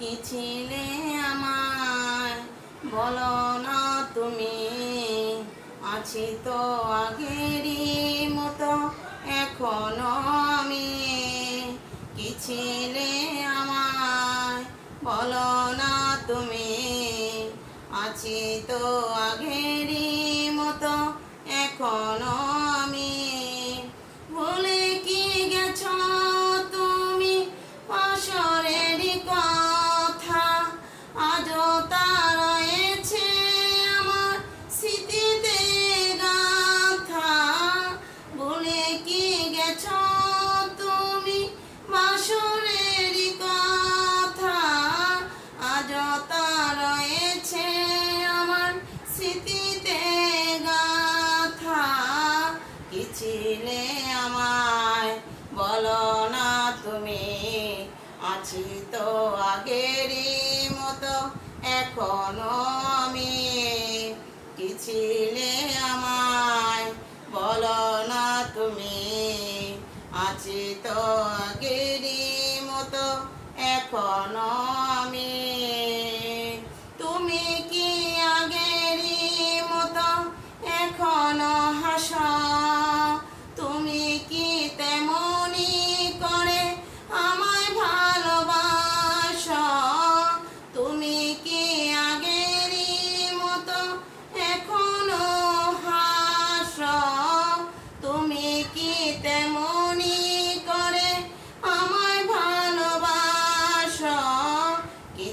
কি ছিলে আমায়? বলো না তুমি। আছি তো আগেরই মতো, এখনও আমি। কি ছিলে আমায়? বলো না তুমি। আছি তো আগেরই মতো, এখনও ছিলে আমায়, বলো না তুমি। আছি তো আগেরই মতো, এখনও আমি। কি ছিলে আমায়, বলো না তুমি। আছি তো আগেরই মতো, এখনও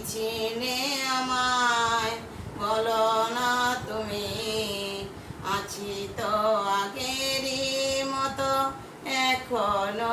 চিনে আমায় বলো না তুমি। আছি তো আগেরই মতো এখনও